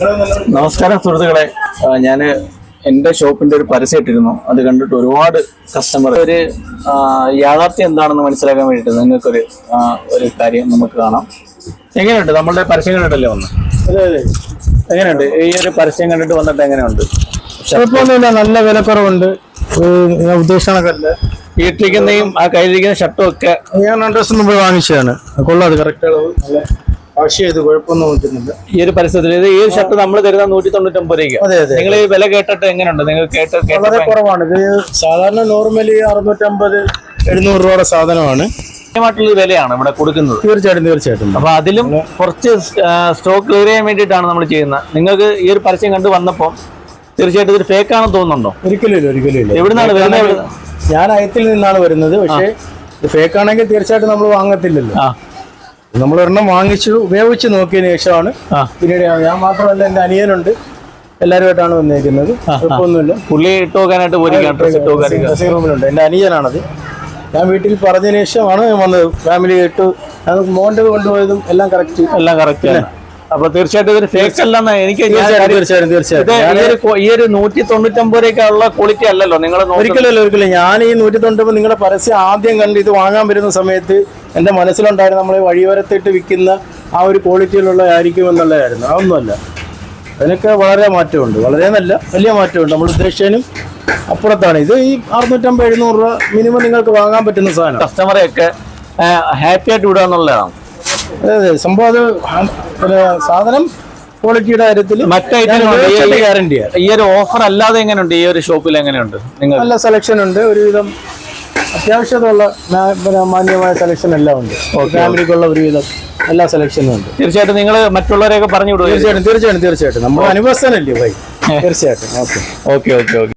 നമസ്കാരം സുഹൃത്തുക്കളെ. ഞാൻ എന്റെ ഷോപ്പിന്റെ ഒരു പരസ്യം ഇട്ടിരുന്നു. അത് കണ്ടിട്ട് ഒരുപാട് കസ്റ്റമർ ഒരു യാഥാർത്ഥ്യം എന്താണെന്ന് മനസ്സിലാക്കാൻ വേണ്ടിയിട്ട് നിങ്ങൾക്കൊരു ഒരു കാര്യം നമുക്ക് കാണാം. എങ്ങനെയുണ്ട്? നമ്മളുടെ പരസ്യം കണ്ടിട്ടല്ലേ വന്ന്? അതെ അതെ. എങ്ങനെയുണ്ട്? ഈ ഒരു പരസ്യം കണ്ടിട്ട് വന്നിട്ട് എങ്ങനെയുണ്ട്? കുഴപ്പമൊന്നുമില്ല. നല്ല വിലക്കുറവുണ്ട്. ഉദ്ദേശിക്കണക്കല്ല ഈ ഇട്ടിരിക്കുന്നതും ആ കയ്യിലിരിക്കുന്ന ഷർട്ടും ഒക്കെ ഞാൻ രണ്ടു ദിവസം മുമ്പ് വാങ്ങിച്ചതാണ്. കൊള്ളാം അത് കറക്റ്റ് അളവ് നല്ല ഇത് കുഴപ്പമൊന്നും പറ്റുന്നില്ല ഈ ഒരു പരസ്യത്തിൽ ഇത് ഈ ഒരു ഷർട്ട് നമ്മൾ തരുന്ന നൂറ്റി തൊണ്ണൂറ്റൊമ്പത് രൂപയ്ക്ക് നിങ്ങൾ ഈ വില കേട്ടിട്ട് എങ്ങനെയുണ്ട്? നിങ്ങൾ കേട്ട് വളരെ കുറവാണ്. ഇത് സാധാരണ നോർമലി അറുന്നൂറ്റമ്പത് എഴുന്നൂറ് രൂപയുടെ സാധനമാണ്. മായിട്ടുള്ള വിലയാണ് ഇവിടെ കൊടുക്കുന്നത്. തീർച്ചയായിട്ടും തീർച്ചയായിട്ടും. അപ്പൊ അതിലും കുറച്ച് സ്റ്റോക്ക് ക്ലിയർ ചെയ്യാൻ വേണ്ടിയിട്ടാണ് നമ്മൾ ചെയ്യുന്നത്. നിങ്ങൾക്ക് ഈ ഒരു പരസ്യം കണ്ട് വന്നപ്പോൾ തീർച്ചയായിട്ടും ഇത് ഫേക്ക് ആണെന്ന് തോന്നുന്നുണ്ടോ? ഒരിക്കലും ഇല്ല ഒരിക്കലും ഇല്ല. എവിടുന്നാണ് വരുന്നത്? ഞാൻ അയത്തിൽ നിന്നാണ് വരുന്നത് പക്ഷേ ഫേക്ക് ആണെങ്കിൽ തീർച്ചയായിട്ടും നമ്മൾ വാങ്ങത്തില്ലല്ലോ. നമ്മൾ ഒരെണ്ണം വാങ്ങിച്ചു ഉപയോഗിച്ച് നോക്കിയതിന് ശേഷമാണ് പിന്നീട് ഞാൻ- മാത്രമല്ല എന്റെ അനിയനുണ്ട്. എല്ലാവരുമായിട്ടാണ് വന്നേക്കുന്നത് കുഴപ്പമൊന്നുമില്ല. പുള്ളി ഇട്ട് നോക്കാനായിട്ട് ഡ്രസ്സിംഗ് റൂമിലുണ്ട്. എന്റെ അനിയനാണത്. ഞാൻ വീട്ടിൽ പറഞ്ഞതിന് ശേഷമാണ് വന്നത്. ഫാമിലി ആയിട്ട് മോന്റെ കൊണ്ടുപോയതും എല്ലാം കറക്റ്റ് എല്ലാം കറക്റ്റ് അപ്പൊ തീർച്ചയായിട്ടും ഇതൊരു ഫേക്ക് അല്ലെന്ന് എനിക്ക് ഞാൻ തീർച്ചയായിട്ടും ഈ ഒരു നൂറ്റി തൊണ്ണൂറ്റൊമ്പത് ക്വാളിറ്റി അല്ലല്ലോ നിങ്ങൾ ഒരിക്കലല്ല ഒരിക്കലും ഞാൻ ഈ നൂറ്റി തൊണ്ണൂറ്റി നിങ്ങളുടെ പരസ്യം ആദ്യം കണ്ട് ഇത് വാങ്ങാൻ വരുന്ന സമയത്ത് എന്റെ മനസ്സിലുണ്ടായിരുന്നു നമ്മൾ വഴിയോരത്തിട്ട് വിൽക്കുന്ന ആ ഒരു ക്വാളിറ്റിയിലുള്ള ആയിരിക്കും എന്നുള്ളതായിരുന്നു. അതൊന്നുമല്ല. അതിനൊക്കെ വളരെ മാറ്റമുണ്ട്. വളരെ നല്ല വലിയ മാറ്റമുണ്ട്. നമ്മൾ ഉദ്ദേശിച്ചതിനും അപ്പുറത്താണ്. ഇത് ഈ അറുന്നൂറ്റമ്പത് എഴുന്നൂറ് രൂപ മിനിമം നിങ്ങൾക്ക് വാങ്ങാൻ പറ്റുന്ന സാധനം. കസ്റ്റമറെ ഒക്കെ ഹാപ്പി ആയിട്ട് വിടുക എന്നുള്ളതാണ്. അതെ സംഭവം അത് സാധനം ക്വാളിറ്റിയുടെ കാര്യത്തിൽ മറ്റു ഐറ്റം ഗ്യാരണ്ടിയാണ് ഈ ഒരു ഓഫർ അല്ലാതെ എങ്ങനെയുണ്ട്? ഈ ഒരു ഷോപ്പിൽ എങ്ങനെയുണ്ട്? നിങ്ങൾ നല്ല സെലക്ഷൻ ഉണ്ട്. ഒരുവിധം അത്യാവശ്യമുള്ള മാന്യമായ സെലക്ഷൻ എല്ലാം ഉണ്ട്. ഫാമിലിക്കുള്ള ഒരുവിധം എല്ലാ സെലക്ഷനും ഉണ്ട്. തീർച്ചയായിട്ടും നിങ്ങൾ മറ്റുള്ളവരെയൊക്കെ പറഞ്ഞു വിടുക തീർച്ചയായിട്ടും തീർച്ചയായിട്ടും തീർച്ചയായിട്ടും. നമ്മൾ അനുഭവസ്ഥനല്ലേ ഭായി തീർച്ചയായിട്ടും. Okay okay okay.